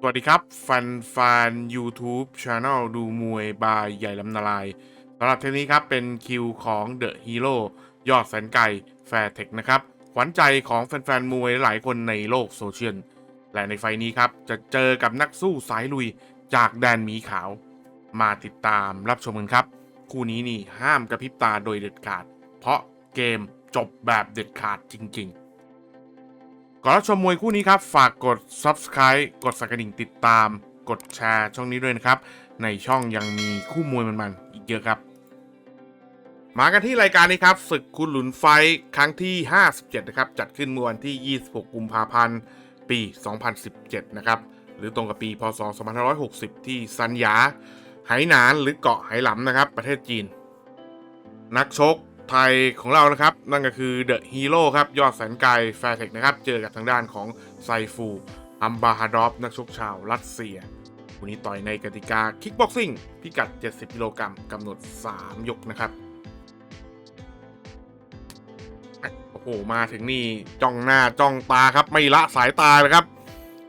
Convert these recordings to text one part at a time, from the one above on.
สวัสดีครับแฟนแฟน YouTube Channel ดูมวยบายใหญ่ลำนาลายสำหรับเทปนี้ครับ เป็นคิวของ The Hero ยอดแสนไก่แฟร์เทคนะครับ ขวัญใจของแฟนๆ มวยหลายคนในโลกโซเชียล และในไฟล์นี้ครับ จะเจอกับนักสู้สายลุยจากแดนหมีขาว มาติดตามรับชมกันครับ คู่นี้นี่ห้ามกระพริบตาโดยเด็ดขาด เพราะเกมจบแบบเด็ดขาดจริง ๆ ก่อนรับชมมวยคู่นี้ครับ ฝากกด subscribe กดสั่นกระดิ่งติดตาม กดแชร์ช่องนี้ด้วยนะครับ ในช่องยังมีคู่มวยมันๆอีกเยอะครับ มากันที่รายการนี้ครับศึกคุณหลุนไฟครั้งที่ 57 นะครับ จัดขึ้นเมื่อวันที่ 26 กุมภาพันธ์ปี 2017 นะครับ หรือตรงกับปีพศ 2560 ที่ซันยาไหหนานหรือเกาะไหหลำนะครับ ประเทศจีน นักชก ไทยของเรานะครับ นั่นก็คือเดอะฮีโร่ครับ ยอดแสนไกลแฟร์เทคนะครับ เจอกับทางด้านของไซฟูอัมบาฮาดอฟนักชกชาวรัสเซียวันนี้ต่อยในกติกาคิกบ็อกซิ่งพิกัด 70 กิโลกรัมกำหนด 3 ยกนะครับ โอ้โห มาถึงนี่ จ้องหน้าจ้องตาครับ ไม่ละสายตาเลยครับ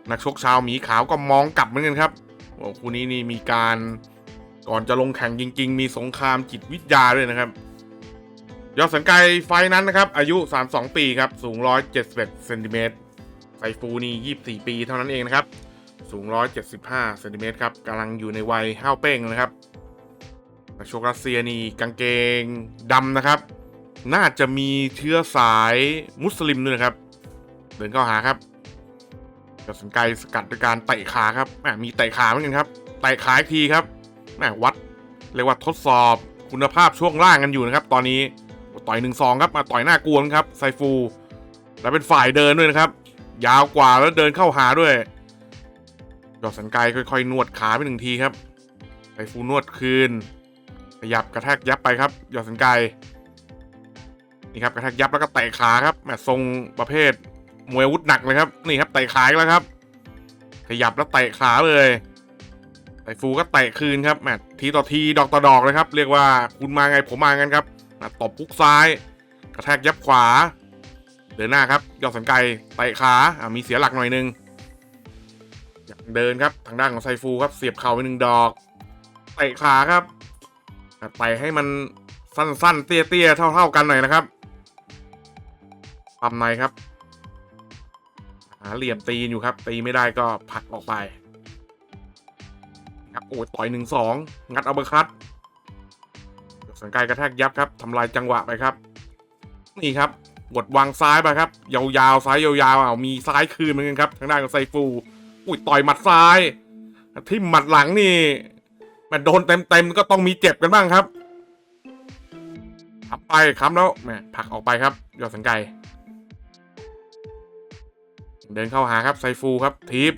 นักชกชาวหมีขาวก็มองกลับเหมือนกันครับโอ้คู่นี้นี่มีการก่อนจะลงแข่งจริง ๆ มีสงครามจิตวิทยาด้วยนะครับ ยอดสังไกไฟนั้นนะครับ อายุ 32 ปีครับ สูง 171เซนติเมตรไซฟูนี่24 ปีเท่านั้นเองนะครับ สูง 175เซนติเมตรครับกำลังอยู่ในวัยห้าวเป้งนะครับนักชกรัสเซียนี่กางเกงดำนะครับ น่าจะมีเชื้อสายมุสลิมด้วยนะครับ เดินเข้าหาครับยอดสังไกสกัดด้วยการเตะขาครับแมมีเตะขาเหมือนกันครับเตะขาอีกทีครับแมวัดเรียกว่าทดสอบคุณภาพช่วงล่างกันอยู่นะครับ ตอนนี้ ต่อยหนึ่งสองครับมาต่อยหน้ากวนครับไซฟู แล้วเป็นฝ่ายเดินด้วยนะครับ ยาวกว่าแล้วเดินเข้าหาด้วยยอดสันไกค่อยๆนวดขาไปหนึ่งทีครับไซฟูนวดคืนขยับกระแทกยับไปครับยอดสันไกนี่ครับกระแทกยับแล้วก็เตะขาครับแมททรงประเภทมวยอาวุธหนักเลยครับนี่ครับเตะขาแล้วครับ ขยับแล้วเตะขาเลยไซฟูก็เตะคืนครับแหมทีต่อทีดอกต่อดอกเลยครับ เรียกว่าคุณมาไงผมมางั้นครับ นะตบพุกซ้าย กระแทกยับขวา เดินหน้าครับ ยอดสันไกเตะขาอ่ามีเสียหลักหน่อยนึงเดินครับทางด้านของไซฟูครับ เสียบเข่าไปหนึ่งดอกเตะขาครับอะเตะให้มันสั้นๆ เตี้ยๆ เท่า ๆ กันหน่อยนะครับปั๊มในครับ หาเหลี่ยมตีนอยู่ครับ ตีไม่ได้ก็ผักออกไป ครับโอ้ต่อยหนึ่งสองงัดเอาเบอร์คัต สังกายกระแทกยับครับทำลายจังหวะไปครับ นี่ครับกดวางซ้ายไปครับ ยาวๆซ้ายยาวๆเอามีซ้ายคืนเหมือนกันครับทางด้านของไซฟูอุ้ยต่อยหมัดซ้ายที่หมัดหลังนี่มันโดนเต็มๆก็ต้องมีเจ็บกันบ้างครับขับไปค้ำแล้วแหมผลักออกไปครับ ยอดสังไกเดินเข้าหาครับไซฟูครับทีบ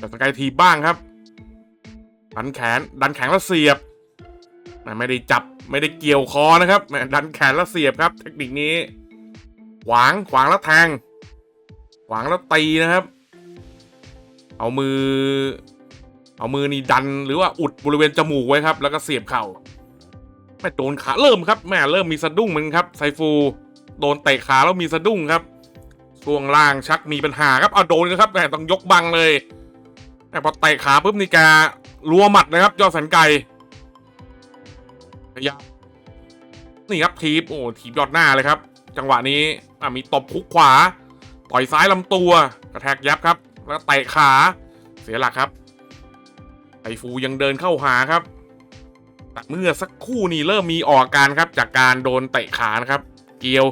ยอดสังไกทีบบ้างครับดันแขนดันแขนแล้วเสียบ ไม่ได้จับไม่ได้เกี่ยวคอนะครับแม่ดันแขนแล้วเสียบครับ เทคนิคนี้ ขวางขวางแล้วแทง ขวางแล้วตีนะครับ เอามือ เอามือนี่ดันหรือว่าอุดบริเวณจมูกไว้ครับ แล้วก็เสียบเข่าแม่โดนขาเริ่มครับแม่เริ่มมีสะดุ้งเหมือนกันครับไซฟูโดนเตะขาแล้วมีสะดุ้งครับช่วงล่างชักมีปัญหาครับเอาโดนนะครับแม่ต้องยกบังเลยแต่พอเตะขาปุ๊บนี่แกรัวหมัดนะครับ ยอดแสนไกล ยายามนี่ครับทีบโอ้ทีบยอดหน้าเลยครับ จังหวะนี้อะมีตบคุกขวา ต่อยซ้ายลำตัว กระแทกยับครับ แล้วเตะขาเสียหลักครับไอฟูยังเดินเข้าหาครับแต่เมื่อสักครู่นี้เริ่มมีออกอาการครับ จากการโดนเตะขานะครับ เกียว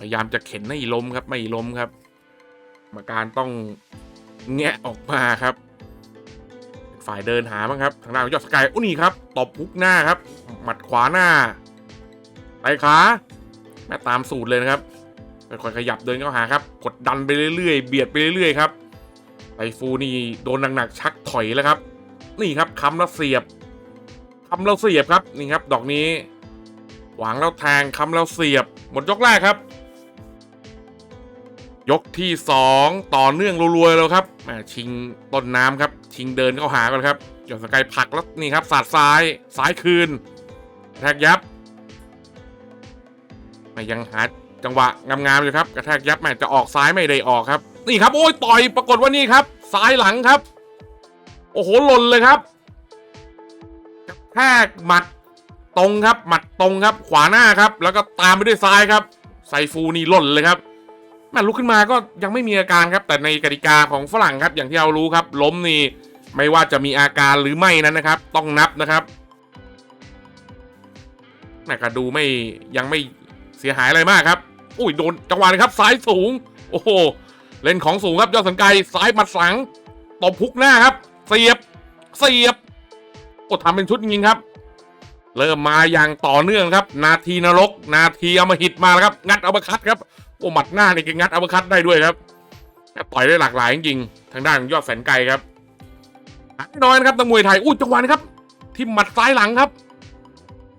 พยายามจะเข็นให้ล้มครับไม่ล้มครับกรรมการต้องแงะออกมาครับ ฝ่ายเดินหาบ้างครับ ทางด้านของยอดสกายอุ้นี่ครับตบพุกหน้าครับ หมัดขวาหน้าไปขาแม่ตามสูตรเลยนะครับค่อยขยับเดินเข้าหาครับ กดดันไปเรื่อยๆ เบียดไปเรื่อยๆครับไอฟูนี่โดนหนักๆชักถอยแล้วครับ นี่ครับคำแล้วเสียบคำแล้วเสียบครับนี่ครับ ดอกนี้ หวางแล้วแทงคำแล้วเสียบ หมดยกแรกครับ ยกที่สองต่อเนื่องรัวๆแล้วครับแหมชิงต้นน้ำครับ ชิงเดินเข้าหากันครับหยอดสกายผักแล้วนี่ครับสาดซ้ายซ้ายคืน แทกยับไม่ยังหาจังหวะงามๆอยู่ครับกระแทกยับแม่จะออกซ้ายไม่ได้ออกครับ นี่ครับโอ้ยต่อยปรากฏว่านี่ครับ ซ้ายหลังครับ โอ้โหหล่นเลยครับกระแทกหมัดตรงครับ หมัดตรงครับ ขวาหน้าครับ แล้วก็ตามไปด้วยซ้ายครับไซฟูนี่หล่นเลยครับ แม่ลุกขึ้นมาก็ยังไม่มีอาการครับ แต่ในกติกาของฝรั่งครับ อย่างที่เรารู้ครับ ล้มนี่ไม่ว่าจะมีอาการหรือไม่นั้นนะครับ ต้องนับนะครับแม่ก็ดูไม่ยังไม่เสียหายอะไรมากครับ อุ้ยโดนจังหวะเลยครับซ้ายสูง โอ้โหเล่นของสูงครับยอดสังไกซ้ายมัดสังตบพุกหน้าครับ เสียบเสียบโอ้ทำเป็นชุดจริงครับ เริ่มมาอย่างต่อเนื่องครับ นาทีนรก นาทีอมหิตมาแล้วครับ งัดอัปเปอร์คัตครับโอ้หมัดหน้าเนี่ก็งัดอัปเปอร์คัตได้ด้วยครับต่อยได้หลากหลายจริงๆทางด้านยอดแสนไกลครับน้อยนะครับนักมวยไทยอุ้ยจังหวะครับ ที่หมัดซ้ายหลังครับ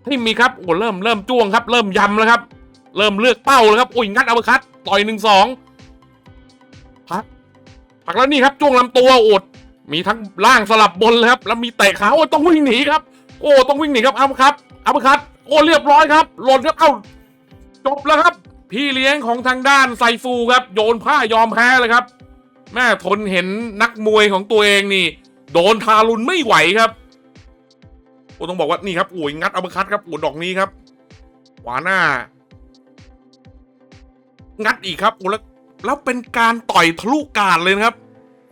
ที่มีครับโอ้เริ่มเริ่มจ้วงครับ เริ่มยำแล้วครับ เริ่มเลือกเป้าแล้วครับอุ้ยงัดอัปเปอร์คัตต่อยหนึ่งสองพักพักแล้วนี่ครับจ้วงลำตัวโอดมีทั้งล่างสลับบนเลยครับ แล้วมีเตะขาโอ้ต้องวิ่งหนีครับ โอ้ต้องวิ่งหนีครับอัพครับอัพคัตโอ้เรียบร้อยครับ หล่นครับเอ้าจบแล้วครับ พี่เลี้ยงของทางด้านไซฟูครับ โยนผ้ายอมแพ้เลยครับ แม่ทนเห็นนักมวยของตัวเองนี่ โดนทารุณไม่ไหวครับโอ้ต้องบอกว่านี่ครับโอ้ยงัดอัปคัตครับโอ้ดอกนี้ครับขวาหน้า งัดอีกครับโอ้แล้วแล้วเป็นการต่อยทะลุกาดเลยนะครับ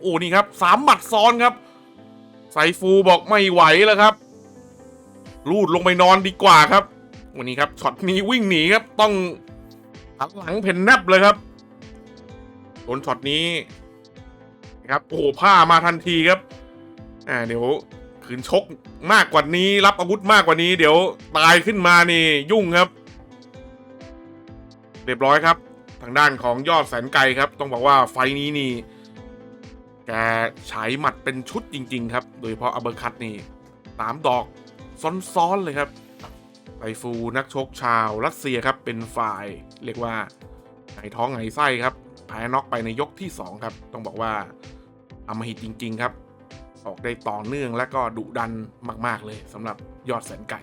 โอ้นี่ครับสามหมัดซ้อนครับไซฟูบอกไม่ไหวแล้วครับ ลูดลงไปนอนดีกว่าครับ วันนี้ครับช็อตนี้วิ่งหนีครับต้องหันหลังเพนแนบเลยครับโดนช็อตนี้ครับโอ้โหผ้ามาทันทีครับอ่าเดี๋ยวขืนชกมากกว่านี้ รับอาวุธมากกว่านี้ เดี๋ยวตายขึ้นมานี่ยุ่งครับ เรียบร้อยครับ ทางด้านของยอดแสนไกลครับ ต้องบอกว่าไฟนี้นี่แกใช้หมัดเป็นชุดจริง ๆ ครับ โดยเฉพาะอัเบอร์คัตนี่สามดอก ซ้อนๆเลยครับไอฟูนักชกชาวรัสเซียครับเป็นฝ่ายเรียกว่าไหนท้องไหนไส้ครับแพ้น็อกไปในยกที่ 2 ครับ ต้องบอกว่าอำมหิตจริง ๆ ครับ ออกได้ต่อเนื่องและก็ดุดันมากๆเลยสำหรับยอดแสนไก่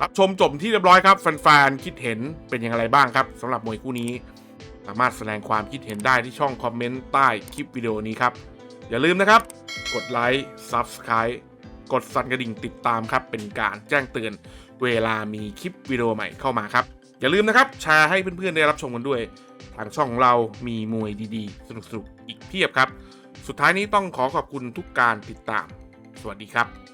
รับชมจบที่เรียบร้อยครับแฟนๆคิดเห็นเป็นอย่างไรบ้างครับสำหรับมวยคู่นี้ สามารถแสดงความคิดเห็นได้ที่ช่องคอมเมนต์ใต้คลิปวิดีโอนี้ครับ อย่าลืมนะครับ กดไลค์ Subscribe กดสั่นกระดิ่งติดตามครับ เป็นการแจ้งเตือนเวลามีคลิปวิดีโอใหม่เข้ามาครับ อย่าลืมนะครับแชร์ให้เพื่อนๆได้รับชมกันด้วย ทางช่องของเรามีมวยดีๆ สนุกๆอีกเพียบครับ สุดท้ายนี้ต้องขอขอบคุณทุกการติดตาม สวัสดีครับ